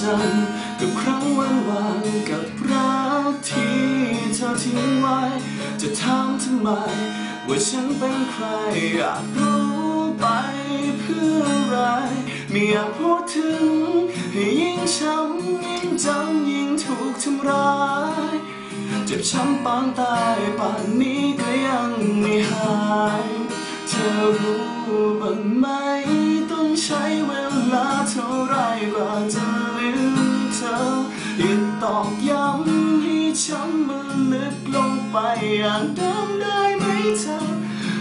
จำกับครั้งวันวานกับรักที่เธอทิ้งไว้ จะถามทำไม ว่าฉันเป็นใครอยากรู้ไปเพื่ออะไร ไม่อยากพูดถึงให้ยิ่งช้ำยิ่งจำยิ่งถูกทำร้าย เจ็บช้ำปางตายป่านนี้ก็ยังไม่หายเธอรู้บ้างไหมต้องใช้เวลาเท่าไรกว่าจะ อย่างเดิมได้ไหมเธอ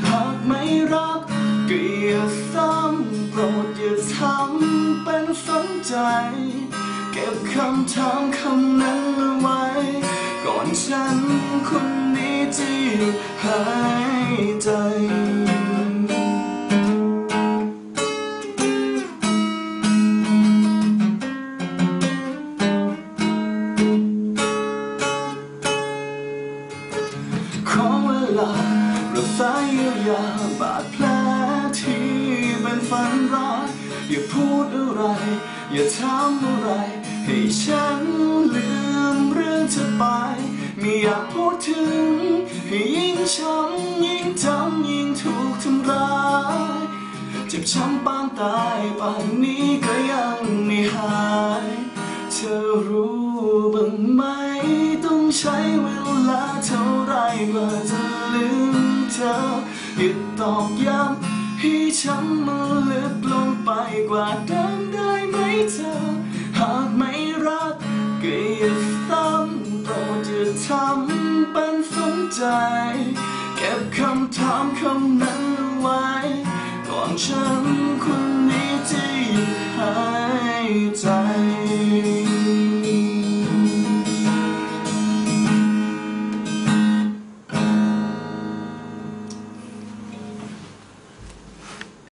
หากไม่รักก็อย่าซ้ำโปรดอย่าทำเป็นสนใจ เก็บคำถามคำนั้นเอาไว้ ก่อนฉันคนนี้จะหยุดหายใจ ลารักษาเยียวยาบาดแผลที่เป็นฝันร้ายอย่าพูดอะไร อย่าถามอะไร ให้ฉันลืมเรื่องเธอไป ไม่อยากพูดถึง ให้ยิ่งช้ำยิ่งจำยิ่งถูกทำร้ายเจ็บช้ำปานตายป่านนี้ก็ยังไม่หาย เธอรู้บ้างไหมต้อง ใช้เวลาเท่าไรกว่าจะลืมเธอหยุดตอกย้ำให้ช้ำมันลึกลงไปกว่าเดิมได้ไหมเธอ หากไม่รักก็อย่าซ้ำโปรดอย่าทำเป็นสนใจ เก็บคำถามคำนั้นไว้ ก่อนฉันคนนี้จะหยุดหายใจ